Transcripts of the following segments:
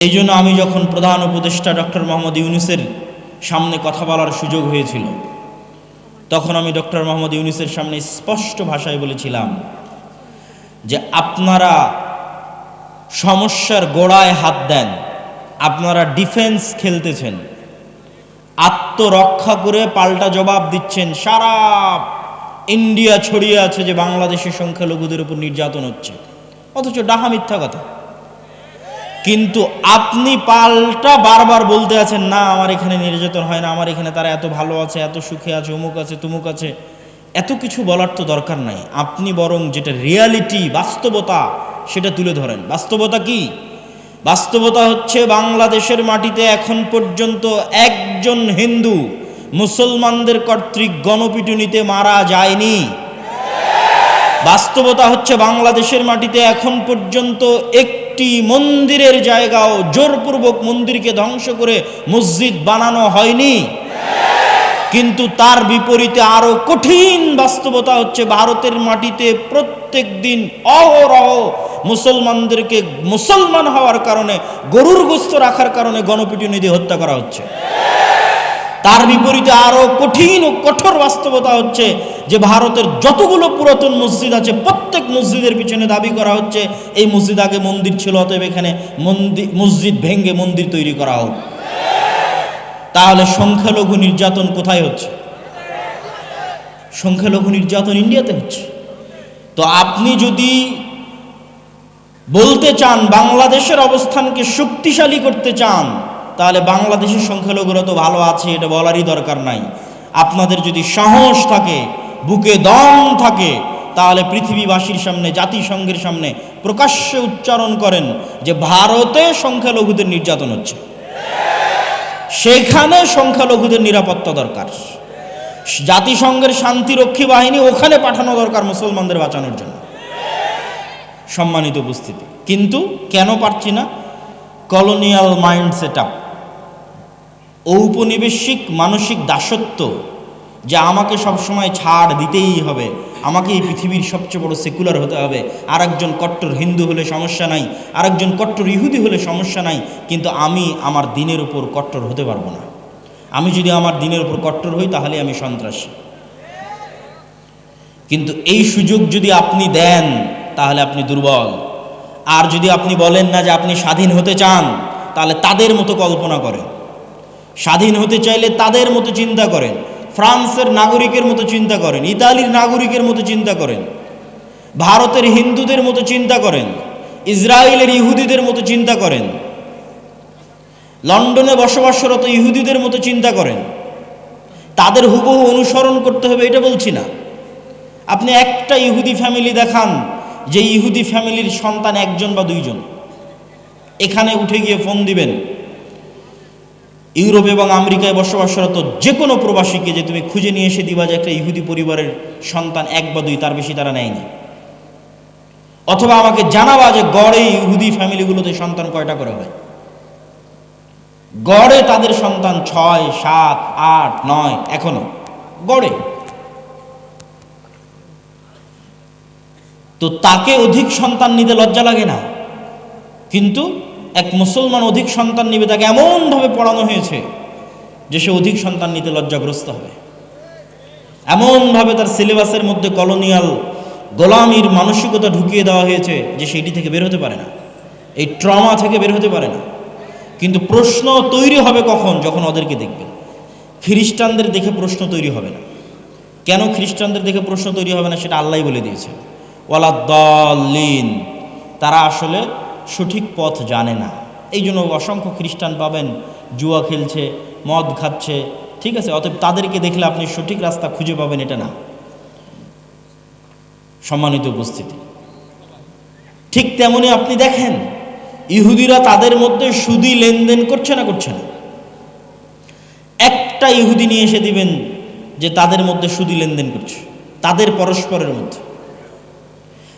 এই জন্য আমি যখন প্রধান উপদেষ্টা ডক্টর মোহাম্মদ ইউনুসের সামনে কথা বলার সুযোগ হয়েছিল, তখন আমি ডক্টর মোহাম্মদ ইউনুসের সামনে স্পষ্ট ভাষায় বলেছিলাম যে আপনারা সমস্যার গোড়ায় হাত দেন, আপনারা ডিফেন্স খেলতেছেন, আত্মরক্ষা করে পাল্টা জবাব দিচ্ছেন, সারা ইন্ডিয়া ছড়িয়ে আছে যে বাংলাদেশের সংখ্যালঘুদের উপর নির্যাতন হচ্ছে। অথচ ডাহা মিথ্যা কথা। কিন্তু আপনি পাল্টা বারবার বলতে আছেন, না, আমার এখানে নির্যাতন হয় না, আমার এখানে তারা এত ভালো আছে, এত সুখে আছে, অমুক আছে, তুমুক আছে। এত কিছু বলার তো দরকার নাই। আপনি বরং যেটা রিয়ালিটি বাস্তবতা, সেটা তুলে ধরেন। বাস্তবতা কি? বাস্তবতা হচ্ছে বাংলাদেশের মাটিতে এখন পর্যন্ত একজন হিন্দু মুসলমানদের কর্তৃক গণপিটুনিতে মারা যায়নি। বাস্তবতা হচ্ছে বাংলাদেশের মাটিতে এখন পর্যন্ত একটি মন্দিরের জায়গাও জোরপূর্বক মন্দিরকে ধ্বংস করে মসজিদ বানানো হয়নি। কিন্তু তার বিপরীতে আরও কঠিন বাস্তবতা হচ্ছে ভারতের মাটিতে প্রত্যেক দিন অহরহ মুসলমানদেরকে মুসলমান হওয়ার কারণে, গরুর গোস্ত রাখার কারণে গণপিটুনি হত্যা করা হচ্ছে। তার বিপরীতে আরও কঠিন ও কঠোর বাস্তবতা হচ্ছে যে ভারতের যতগুলো পুরাতন মসজিদ আছে, প্রত্যেক মসজিদের পিছনে দাবি করা হচ্ছে, এই মসজিদ আগে মন্দির ছিল, অতএব এখানে মন্দির মসজিদ ভেঙ্গে মন্দির তৈরি করা হোক। তাহলে সংখ্যালঘু নির্যাতন কোথায় হচ্ছে? সংখ্যালঘু নির্যাতন ইন্ডিয়াতে হচ্ছে। তো আপনি যদি বলতে চান বাংলাদেশের অবস্থানকে শক্তিশালী করতে চান তাহলে বাংলাদেশের সংখ্যালঘুরা তো ভালো আছে, এটা বলারই দরকার নাই। আপনাদের যদি সাহস থাকে, বুকে দম থাকে, তাহলে পৃথিবীবাসীর সামনে, জাতিসংঘের সামনে প্রকাশ্যে উচ্চারণ করেন যে ভারতে সংখ্যালঘুদের নির্যাতন হচ্ছে। সেখানে সংখ্যালঘুদের নিরাপত্তা দরকার। জাতিসংঘের শান্তিরক্ষী বাহিনী ওখানে পাঠানো দরকার মুসলমানদের বাঁচানোর জন্য। সম্মানিত উপস্থিতি। কিন্তু কেন পারছি না? কলোনিয়াল মাইন্ড সেট আপ ঔপনিবেশিক মানসিক দাসত্ব যে আমাকে সবসময় ছাড় দিতেই হবে। আমাকে এই পৃথিবীর সবচেয়ে বড় সেকুলার হতে হবে। আর একজন কট্টর হিন্দু হলে সমস্যা নাই আর একজন কট্টর ইহুদি হলে সমস্যা নাই, কিন্তু আমি আমার দিনের উপর কট্টর হতে পারব না। আমি যদি আমার দিনের উপর কট্টর হই, তাহলে আমি সন্ত্রাসী। কিন্তু এই সুযোগ যদি আপনি দেন, তাহলে আপনি দুর্বল। আর যদি আপনি বলেন না যে আপনি স্বাধীন হতে চান, তাহলে তাদের মতো কল্পনা করেন। স্বাধীন হতে চাইলে তাদের মতো চিন্তা করেন, ফ্রান্সের নাগরিকের মতো চিন্তা করেন, ইতালির নাগরিকের মতো চিন্তা করেন, ভারতের হিন্দুদের মতো চিন্তা করেন, ইসরায়েলের ইহুদিদের মতো চিন্তা করেন, লন্ডনে বসবাসরত ইহুদিদের মতো চিন্তা করেন। তাদের হুবহু অনুসরণ করতে হবে, এটা বলছি না। আপনি একটা ইহুদি ফ্যামিলি দেখান, যে ইহুদি ফ্যামিলির সন্তান একজন বা দুইজন। এখানে উঠে গিয়ে ফোন দিবেন। ইউরোপ এবং আমেরিকায় বসবাসরত যে কোনো প্রবাসীকে যে তুমি খুঁজে নিয়ে এসে দিবা যে একটা ইহুদি পরিবারের সন্তান এক বা দুই, তার বেশি তারা নেয়নি। অথবা আমাকে জানাবা যে গড়ে ইহুদি ফ্যামিলিগুলোতে সন্তান কয়টা করে হয়। গড়ে তাদের সন্তান ছয়, সাত, আট, নয়, এখনও। গড়ে। তো তাকে অধিক সন্তান নিতে লজ্জা লাগে না। কিন্তু এক মুসলমান অধিক সন্তান নিবে, তাকে এমনভাবে পড়ানো হয়েছে যে সে অধিক সন্তান নিতে লজ্জাগ্রস্ত হবে। এমনভাবে তার সিলেবাসের মধ্যে কলোনিয়াল গোলামির মানসিকতা ঢুকিয়ে দেওয়া হয়েছে যে সেটি থেকে বের হতে পারে না। এই ট্রমা থেকে বের হতে পারে না। কিন্তু প্রশ্ন তৈরি হবে কখন? যখন ওদেরকে দেখবেন খ্রিস্টানদের দেখে প্রশ্ন তৈরি হবে না। কেন খ্রিস্টানদের দেখে প্রশ্ন তৈরি হবে না? সেটা আল্লাহ বলে দিয়েছে। ওয়ালা দলিন তারা আসলে সঠিক পথ জানে না। এই জন্য অসংখ্য খ্রিস্টান পাবেন, জুয়া খেলছে, মদ খাচ্ছে, ঠিক আছে? অতএব তাদেরকে দেখলে আপনি সঠিক রাস্তা খুঁজে পাবেন, এটা না। সম্মানিত উপস্থিতি। ঠিক তেমনি আপনি দেখেন, ইহুদিরা তাদের মধ্যে সুদি লেনদেন করছে না করছে না। একটা ইহুদি নিয়ে এসে দিবেন যে তাদের মধ্যে সুদি লেনদেন করছে, তাদের পরস্পরের মধ্যে।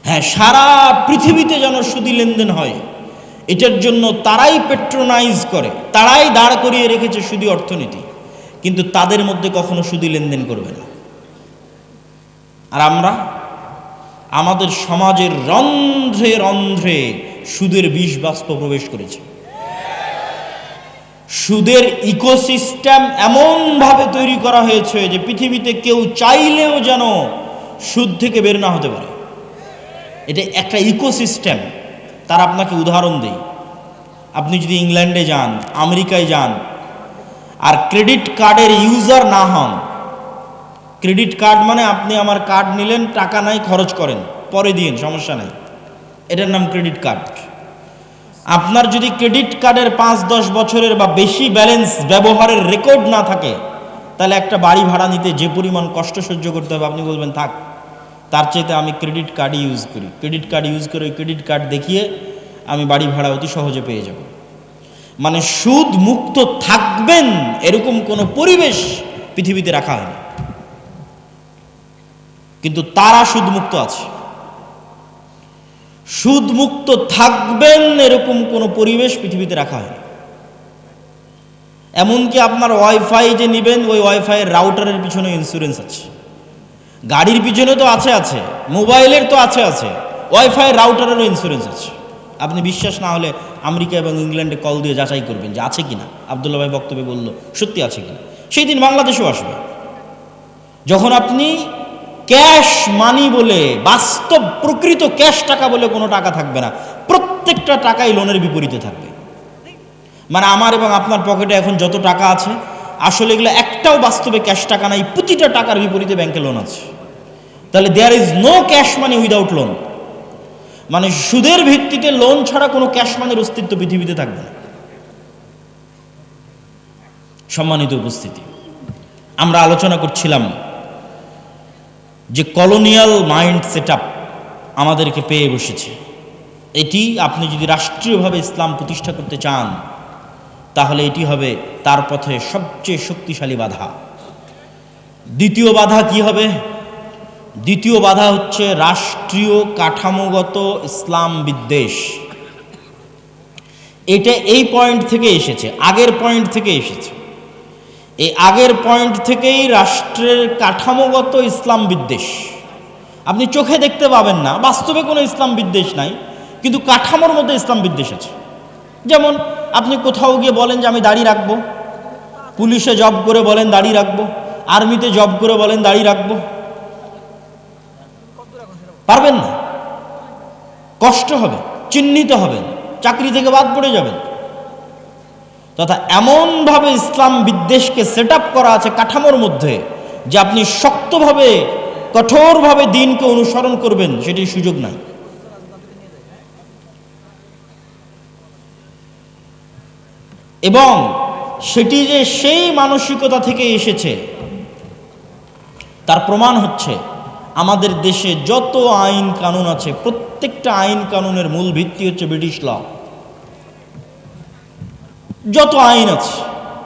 হ্যাঁ সারা পৃথিবীতে যেন সুদি লেনদেন হয়। এটার জন্য তারাই পেট্রোনাইজ করে, তারাই দাঁড় করিয়ে রেখেছে সুদি অর্থনীতি। কিন্তু তাদের মধ্যে কখনো সুদি লেনদেন করবে না। আর আমরা, আমাদের সমাজের রন্ধ্রে রন্ধ্রে সুদের বিষ বাষ্প প্রবেশ করেছে। সুদের ইকোসিস্টেম এমনভাবে তৈরি করা হয়েছে যে পৃথিবীতে কেউ চাইলেও যেন সুদ থেকে বের না হতে পারে। এটা একটা ইকোসিস্টেম। তার আপনাকে উদাহরণ দেই। আপনি যদি ইংল্যান্ডে যান, আমেরিকায় যান, আর ক্রেডিট কার্ডের ইউজার না হন, ক্রেডিট কার্ড মানে আপনি আমার কার্ড নিলেন, টাকা নাই, খরচ করেন, পরে দিন সমস্যা নাই। এটার নাম ক্রেডিট কার্ড। আপনার যদি ক্রেডিট কার্ডের পাঁচ, দশ বছরের বা বেশি ব্যালেন্স ব্যবহারের রেকর্ড না থাকে, তাহলে একটা বাড়ি ভাড়া নিতে যে পরিমাণ কষ্ট সহ্য করতে হবে, আপনি বলবেন, থাক তার চাইতে আমি ক্রেডিট কার্ডই ইউজ করি। ক্রেডিট কার্ড ইউজ করে ওই ক্রেডিট কার্ড দেখিয়ে আমি বাড়ি ভাড়া অতি সহজে পেয়ে যাব। মানে সুদ মুক্ত থাকবেন এরকম কোনো পরিবেশ পৃথিবীতে রাখা হয়নি। কিন্তু তারা সুদ মুক্ত আছে। সুদ মুক্ত থাকবেন এরকম কোনো পরিবেশ পৃথিবীতে রাখা হয়নি। এমনকি আপনার ওয়াইফাই যে নেবেন, ওই ওয়াইফাইয়ের রাউটারের পিছনে ইন্স্যুরেন্স আছে। গাড়ির পিছনে তো আছে আছে, মোবাইলের তো আছে আছে, ওয়াইফাই, রাউটারেরও ইন্স্যুরেন্স আছে। আপনি বিশ্বাস না হলে আমেরিকা এবং ইংল্যান্ডে কল দিয়ে যাচাই করবেন যে আছে কিনা। আবদুল্লা ভাই বক্তব্যে বলল, সত্যি আছে কিনা। সেই দিন বাংলাদেশেও আসবে। যখন আপনি ক্যাশ মানি বলে, বাস্তব প্রকৃত ক্যাশ টাকা বলে কোনো টাকা থাকবে না, প্রত্যেকটা টাকাই লোনের বিপরীতে থাকবে। মানে আমার এবং আপনার পকেটে এখন যত টাকা আছে, আসলে এগুলো একটাও বাস্তবে ক্যাশ টাকা নাই, প্রতিটা টাকার বিপরীতে ব্যাংকে লোন আছে। তাহলে there is no cash money without loan মানে সুদের ভিত্তিতে লোন ছাড়া কোনো ক্যাশ মানির অস্তিত্ব পৃথিবীতে থাকবে না। সম্মানিত উপস্থিতি, আমরা আলোচনা করছিলাম যে কলোনিয়াল মাইন্ড সেট আপ আমাদেরকে পেয়ে বসেছে। এটি আপনি যদি রাষ্ট্রীয়ভাবে ইসলাম প্রতিষ্ঠা করতে চান, তাহলে এটি হবে তার পথে সবচেয়ে শক্তিশালী বাধা। দ্বিতীয় বাধা কি হবে? দ্বিতীয় বাধা হচ্ছে রাষ্ট্রীয় কাঠামোগত ইসলাম বিদ্বেষ। এটা এই পয়েন্ট থেকে এসেছে, আগের পয়েন্ট থেকে এসেছে। এই আগের পয়েন্ট থেকেই রাষ্ট্রের কাঠামোগত ইসলাম বিদ্বেষ। আপনি চোখে দেখতে পাবেন না, বাস্তবে কোনো ইসলাম বিদ্বেষ নাই, কিন্তু কাঠামোর মধ্যে ইসলাম বিদ্বেষ আছে। যেমন আপনি কোথাও গিয়ে বলেন যে আমি দাড়ি রাখব, পুলিশে জব করে বলেন দাড়ি রাখব, আর্মিতে জব করে বলেন দাড়ি রাখব পারবেন না। কষ্ট হবে চিহ্নিত হবেন, চাকরি থেকে বাদ পড়ে যাবেন। তথা এমনভাবে ইসলাম বিদ্বেষকে সেট করা আছে কাঠামোর মধ্যে, যে আপনি শক্তভাবে, কঠোরভাবে দিনকে অনুসরণ করবেন, সেটির সুযোগ নাই। এবং সেটি যে সেই মানসিকতা থেকে এসেছে, তার প্রমাণ হচ্ছে আমাদের দেশে যত আইন কানুন আছে, প্রত্যেকটা আইন কানুনের মূল ভিত্তি হচ্ছে ব্রিটিশ ল। যত আইন আছে,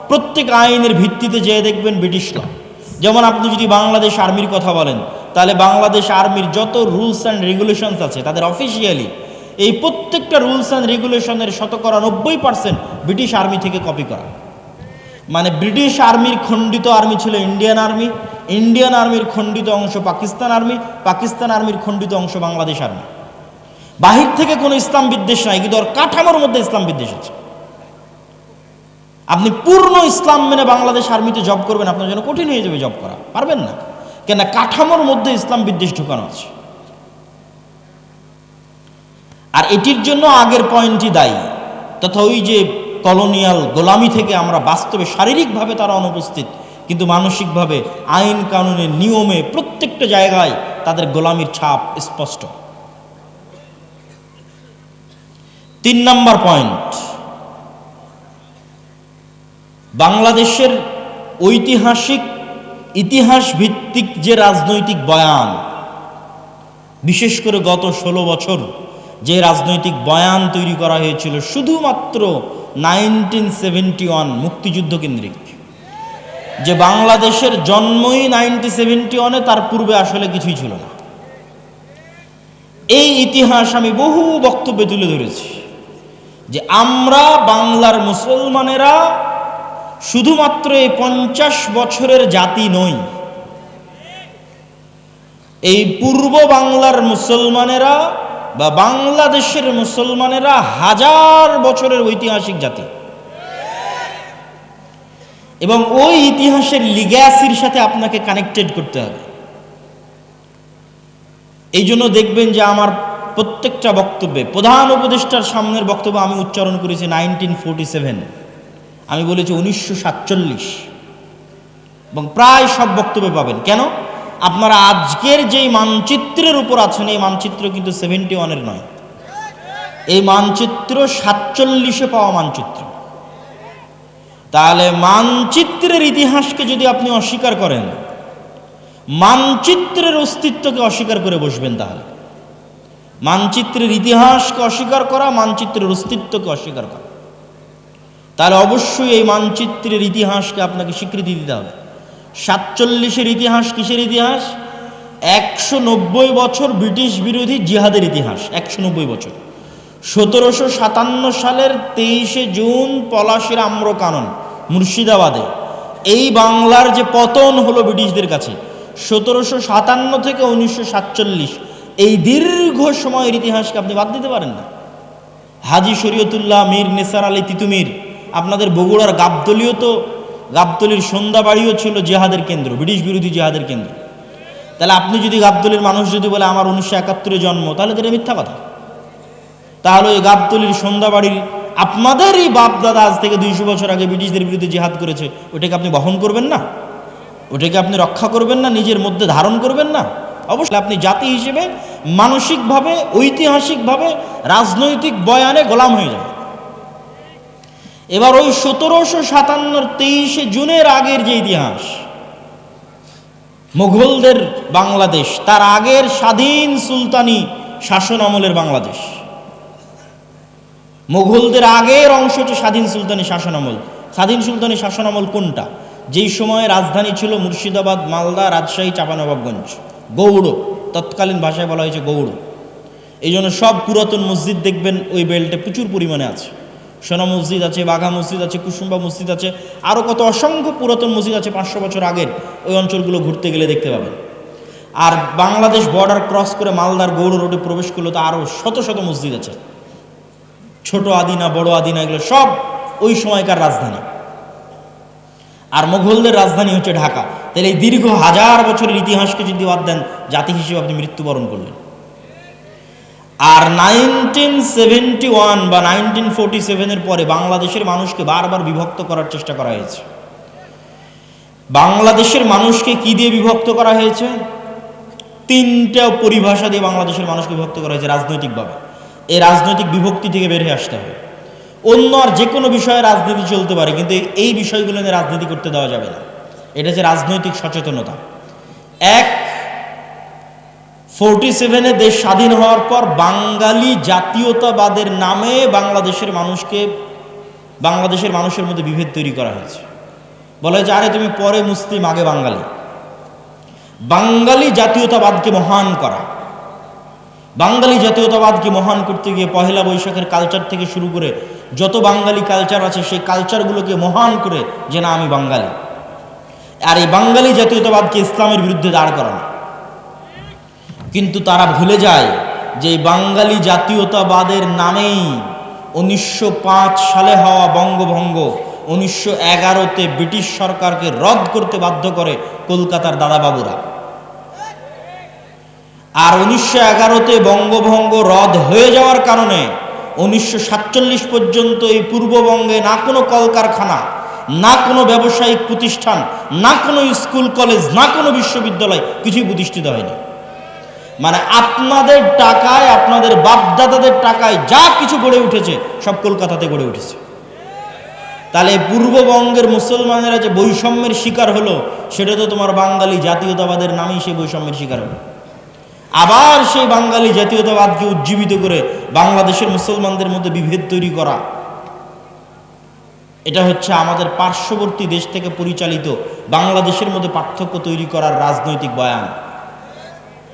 প্রত্যেক আইনের ভিত্তিতে যেয়ে দেখবেন ব্রিটিশ ল। যেমন আপনি যদি বাংলাদেশ আর্মির কথা বলেন, তাহলে বাংলাদেশ আর্মির যত রুলস অ্যান্ড রেগুলেশনস আছে, তাদের অফিসিয়ালি এই প্রত্যেকটা রুলস অ্যান্ড রেগুলেশনের শতকরা নব্বই পার্সেন্ট ব্রিটিশ আর্মি থেকে কপি করা। মানে ব্রিটিশ আর্মির খণ্ডিত আর্মি ছিল ইন্ডিয়ান আর্মি ইন্ডিয়ান আর্মির খণ্ডিত অংশ পাকিস্তান আর্মি পাকিস্তান আর্মির খণ্ডিত অংশ বাংলাদেশ আর্মি বাহির থেকে কোনো ইসলাম বিদ্বেষ নাই, কিন্তু ওর কাঠামোর মধ্যে ইসলাম বিদ্বেষ আছে। আপনি পূর্ণ ইসলাম মেনে বাংলাদেশ আর্মিতে জব করবেন, আপনার জন্য কঠিন হয়ে যাবে জব করা। পারবেন না। কেন কাঠামোর মধ্যে ইসলাম বিদ্বেষ ঢুকানো আছে। আর এটির জন্য আগের পয়েন্টই দায়ী। তথা ওই যে কলোনিয়াল গোলামি থেকে আমরা বাস্তবে শারীরিকভাবে তারা অনুপস্থিত কিন্তু মানসিকভাবে আইন কানুনের নিয়মে প্রত্যেকটা জায়গায় তাদের গোলামির ছাপ স্পষ্ট। তিন নম্বর পয়েন্ট। বাংলাদেশের ঐতিহাসিক ইতিহাস ভিত্তিক যে রাজনৈতিক বয়ান, বিশেষ করে গত ষোলো বছর যে রাজনৈতিক বয়ান তৈরি করা হয়েছিল, শুধুমাত্র নাইনটিন সেভেন্টি ওয়ান মুক্তিযুদ্ধ কেন্দ্রিক। যে বাংলাদেশের জন্মই নাইনটি সেভেন্টি ওয়ানে তার পূর্বে আসলে কিছুই ছিল না। এই ইতিহাস আমি বহু বক্তব্যে তুলে ধরেছি যে আমরা বাংলার মুসলমানেরা শুধুমাত্র এই পঞ্চাশ বছরের জাতি নই, এই পূর্ব বাংলার মুসলমানেরা বা বাংলাদেশের মুসলমানেরা হাজার বছরের ঐতিহাসিক জাতি। এবং ওই ইতিহাসের লিগ্যাসির সাথে আপনাকে কানেক্টেড করতে হবে। এই জন্য দেখবেন যে আমার প্রত্যেকটা বক্তব্যে, প্রধান উপদেষ্টার সামনের বক্তব্য আমি উচ্চারণ করেছি নাইনটিন ফোরটি সেভেন আমি বলেছি উনিশশো সাতচল্লিশ। এবং প্রায় সব বক্তব্যে পাবেন। কেন? আপনারা আজকের যেই মানচিত্রের উপর আছেন, এই মানচিত্র কিন্তু সেভেন্টি ওয়ানের নয়। এই মানচিত্র সাতচল্লিশে পাওয়া মানচিত্র। তাহলে মানচিত্রের ইতিহাসকে যদি আপনি অস্বীকার করেন, মানচিত্রের অস্তিত্বকে অস্বীকার করে বসবেন তাহলে। মানচিত্রের ইতিহাসকে অস্বীকার করা, মানচিত্রের অস্তিত্বকে অস্বীকার করা। তাহলে অবশ্যই এই মানচিত্রের ইতিহাসকে আপনাকে স্বীকৃতি দিতে হবে। সাতচল্লিশের ইতিহাস কিসের ইতিহাস? একশো নব্বই বছর ব্রিটিশ বিরোধী জিহাদের ইতিহাস, একশো নব্বই বছর। সতেরোশো সাতান্ন সালের তেইশে জুন পলাশির আম্রকানন, মুর্শিদাবাদে। এই বাংলার যে পতন হলো ব্রিটিশদের কাছে, সতেরোশো সাতান্ন থেকে উনিশশো সাতচল্লিশ। এই দীর্ঘ সময়ের ইতিহাসকে আপনি বাদ দিতে পারেন না। হাজি শরীয়তুল্লাহ মীর নেসার আলী তিতুমির, আপনাদের বগুড়ার গাবতলিও তো, গাবতলির সন্ধ্যাবাড়িও ছিল জেহাদের কেন্দ্র, ব্রিটিশ বিরোধী জেহাদের কেন্দ্র। তাহলে আপনি যদি গাবতলির মানুষ যদি বলে, আমার উনিশশো একাত্তরে জন্ম তাহলে তো এটা মিথ্যা কথা। তাহলে ওই গাবতলির সন্ধ্যাবাড়ির আপনাদেরই বাপ দাদা আজ থেকে দুইশো বছর আগে ব্রিটিশদের বিরুদ্ধে জেহাদ করেছে ওটাকে আপনি বহন করবেন না? ওটাকে আপনি রক্ষা করবেন না? নিজের মধ্যে ধারণ করবেন না? অবশ্যই আপনি জাতি হিসেবে, মানসিকভাবে, ঐতিহাসিকভাবে, রাজনৈতিক বয়ানে গোলাম হয়ে যাবে এবার ওই সতেরোশো সাতান্নর তেইশে জুনের আগের যে ইতিহাস, মুঘলদের বাংলাদেশ, তার আগের স্বাধীন সুলতানি শাসন আমলের বাংলাদেশ। মুঘলদের আগের অংশ হচ্ছে স্বাধীন সুলতানি শাসন আমল স্বাধীন সুলতানি শাসন আমল কোনটা? যেই সময়ে রাজধানী ছিল মুর্শিদাবাদ, মালদা, রাজশাহী, চাপানবাবগঞ্জ। গৌড়, তৎকালীন ভাষায় বলা হয়েছে গৌড়। এই জন্য সব পুরাতন মসজিদ দেখবেন, ওই বেল্টে প্রচুর পরিমাণে আছে। সোনা মসজিদ আছে, বাঘা মসজিদ আছে, কুসুম্বা মসজিদ আছে আরও কত অসংখ্য পুরাতন মসজিদ আছে পাঁচশো বছর আগের, ওই অঞ্চলগুলো ঘুরতে গেলে দেখতে পাবেন। আর বাংলাদেশ বর্ডার ক্রস করে মালদার গৌড় রোডে প্রবেশ করলে তো আরও শত শত মসজিদ আছে। ছোট আদিনা, বড় আদিনা, এগুলো সব ওই সময়কার রাজধানী। আর মোঘলদের রাজধানী হচ্ছে ঢাকা। তাহলে এই দীর্ঘ হাজার বছরের ইতিহাসকে যদি বাদ দেন, জাতি হিসেবে আপনি মৃত্যুবরণ করলেন। আর নাইনটিন সেভেন্টি ওয়ান বা নাইনটিন ফোরটি সেভেনের পরে বাংলাদেশের মানুষকে বারবার বিভক্ত করার চেষ্টা করা হয়েছে। বাংলাদেশের মানুষকে কি দিয়ে বিভক্ত করা হয়েছে? তিনটা পরিভাষা দিয়ে বাংলাদেশের মানুষকে বিভক্ত করা হয়েছে রাজনৈতিকভাবে। এই রাজনৈতিক বিভক্তি থেকে বেরিয়ে আসতে হবে। অন্য আর যে কোনো বিষয়ে রাজনীতি চলতে পারে, কিন্তু এই বিষয়গুলো নিয়ে রাজনীতি করতে দেওয়া যাবে না। এটা হচ্ছে রাজনৈতিক সচেতনতা। এক ফোরটি সেভেনে দেশ স্বাধীন হওয়ার পর বাঙালি জাতীয়তাবাদের নামে বাংলাদেশের মানুষকে, বাংলাদেশের মানুষের মধ্যে বিভেদ তৈরি করা হয়েছে। বলা হয়েছে আরে, তুমি পরে মুসলিম, আগে বাঙালি। বাঙালি জাতীয়তাবাদকে মহান করা। বাঙালি জাতীয়তাবাদকে মহান করতে গিয়ে পহেলা বৈশাখের কালচার থেকে শুরু করে যত বাঙালি কালচার আছে, সেই কালচারগুলোকে মহান করে যে না, আমি বাঙালি। আর এই বাঙালি জাতীয়তাবাদকে ইসলামের বিরুদ্ধে দাঁড় করানো। কিন্তু তারা ভুলে যায় যে বাঙালি জাতীয়তাবাদের নামেই উনিশশো পাঁচ সালে হওয়া বঙ্গভঙ্গ উনিশশো এগারোতে ব্রিটিশ সরকারকে রদ করতে বাধ্য করে কলকাতার দাদাবাবুরা। আর উনিশশো এগারোতে বঙ্গভঙ্গ রদ হয়ে যাওয়ার কারণে উনিশশো সাতচল্লিশ পর্যন্ত এই পূর্ববঙ্গে না কোনো কলকারখানা, না কোনো ব্যবসায়িক প্রতিষ্ঠান, না কোনো স্কুল, কলেজ, না কোনো বিশ্ববিদ্যালয় কিছুই প্রতিষ্ঠিত হয়নি। মানে আপনাদের টাকায়, আপনাদের বাপদাদাদের টাকায় যা কিছু গড়ে উঠেছে, সব কলকাতাতে গড়ে উঠেছে। তাহলে পূর্ববঙ্গের মুসলমানেরা যে বৈষম্যের শিকার হলো, সেটা তো তোমার বাঙালি জাতীয়তাবাদের নামেই সেই বৈষম্যের শিকার হলো। আবার সেই বাঙালি জাতীয়তাবাদকে উজ্জীবিত করে বাংলাদেশের মুসলমানদের মধ্যে বিভেদ তৈরি করা। এটা হচ্ছে আমাদের পার্শ্ববর্তী দেশ থেকে পরিচালিত বাংলাদেশের মধ্যে পার্থক্য তৈরি করার রাজনৈতিক বয়ান।